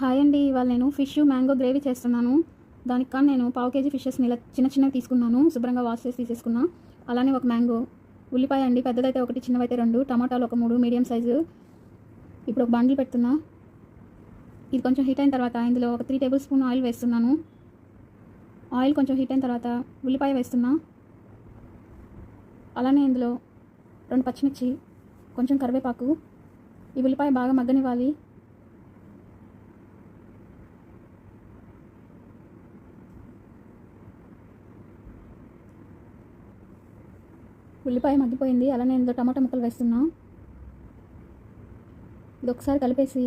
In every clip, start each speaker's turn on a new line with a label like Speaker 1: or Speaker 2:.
Speaker 1: Hi అండి ఇవాళ నేను ఫిష్ మ్యాంగో గ్రేవీ చేస్తున్నాను. దానికి కానీ నేను పావు కేజీ ఫిషెస్ని ఇలా చిన్న చిన్నవి తీసుకున్నాను. శుభ్రంగా వాష్ చేసి తీసేసుకున్నా. అలానే ఒక మ్యాంగో. ఉల్లిపాయ అండి పెద్దదైతే ఒకటి చిన్నవైతే రెండు. టమాటాలు ఒక మూడు మీడియం సైజు. ఇప్పుడు ఒక బండిల్ పెడుతున్నా. ఇది కొంచెం హీట్ అయిన తర్వాత ఇందులో ఒక త్రీ టేబుల్ స్పూన్ ఆయిల్ వేస్తున్నాను. ఆయిల్ కొంచెం హీట్ అయిన తర్వాత ఉల్లిపాయ వేస్తున్నా. అలానే ఇందులో రెండు పచ్చిమిర్చి కొంచెం కరివేపాకు. ఈ ఉల్లిపాయ బాగా మగ్గనివ్వాలి. ఉల్లిపాయ మగ్గిపోయింది. అలానే ఇందులో టమాటా ముక్కలు వేస్తున్నా. ఇది ఒకసారి కలిపేసి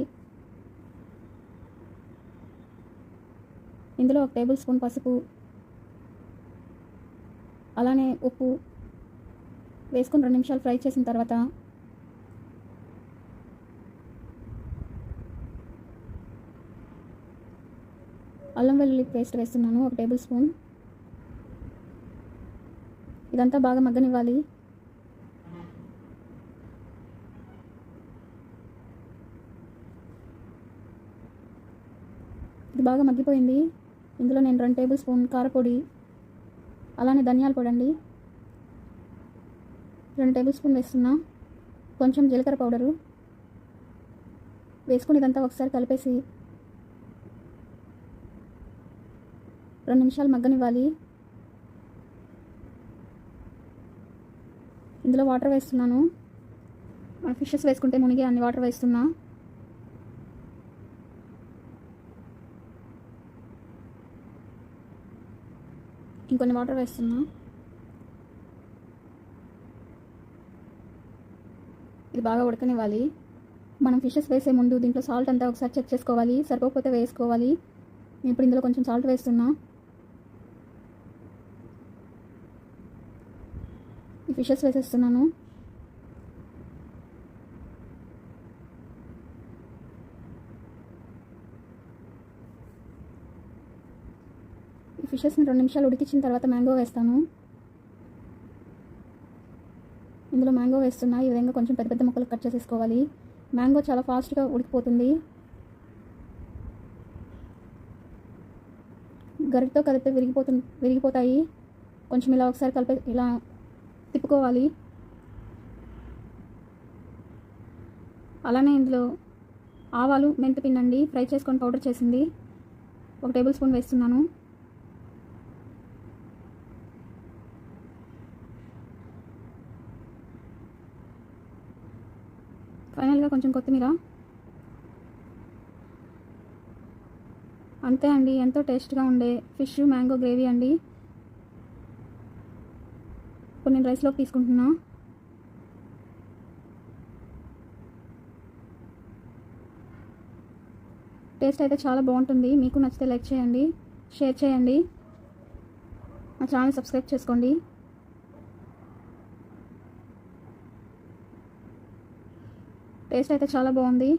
Speaker 1: ఇందులో ఒక టేబుల్ స్పూన్ పసుపు అలానే ఉప్పు వేసుకుని రెండు నిమిషాలు ఫ్రై చేసిన తర్వాత అల్లం వెల్లుల్లి పేస్ట్ వేస్తున్నాను. ఒక టేబుల్ స్పూన్ ఇదంతా బాగా మగ్గనివ్వాలి. ఇది బాగా మగ్గిపోయింది. ఇందులో నేను రెండు టేబుల్ స్పూన్ కారపొడి అలానే ధనియాల పొడి అండి రెండు టేబుల్ స్పూన్ వేస్తున్నా. కొంచెం జీలకర్ర పౌడరు వేసుకుని ఇదంతా ఒకసారి కలిపేసి రెండు నిమిషాలు మగ్గనివ్వాలి. ఇందులో వాటర్ వేస్తున్నాను. మన ఫిషెస్ వేసుకుంటే మునిగి అన్ని వాటర్ వేస్తున్నా. ఇంకొన్ని వాటర్ వేస్తున్నా. ఇది బాగా ఉడకనివ్వాలి. మనం ఫిషెస్ వేసే ముందు దీంట్లో సాల్ట్ అంతా ఒకసారి చెక్ చేసుకోవాలి. సరిపోకపోతే వేసుకోవాలి. నేను ఇప్పుడు ఇందులో కొంచెం సాల్ట్ వేస్తున్నా. ఫిషెస్ వేసేస్తున్నాను. ఈ ఫిషెస్ని రెండు నిమిషాలు ఉడికించిన తర్వాత మ్యాంగో వేస్తాను. ఇందులో మ్యాంగో వేస్తున్నా ఈ విధంగా కొంచెం పెద్ద పెద్ద ముక్కలు కట్ చేసేసుకోవాలి. మ్యాంగో చాలా ఫాస్ట్గా ఉడికిపోతుంది. గరిటతో కలిపితే విరిగిపోతు విరిగిపోతాయి. కొంచెం ఇలా ఒకసారి కలిపి ఇలా తిప్పుకోవాలి. అలానే ఇందులో ఆవాలు మెంతిపిండండి ఫ్రై చేసుకొని పౌడర్ చేసింది. ఒక టేబుల్ స్పూన్ వేస్తున్నాను. ఫైనల్గా కొంచెం కొత్తిమీర. అంతే అండి ఎంతో టేస్ట్గా ఉండే ఫిష్ మ్యాంగో గ్రేవీ అండి. ఇప్పుడు నేను రైస్లోకి తీసుకుంటున్నా. టేస్ట్ అయితే చాలా బాగుంటుంది. మీకు నచ్చితే లైక్ చేయండి షేర్ చేయండి. మా ఛానల్ సబ్స్క్రైబ్ చేసుకోండి. టేస్ట్ అయితే చాలా బాగుంది.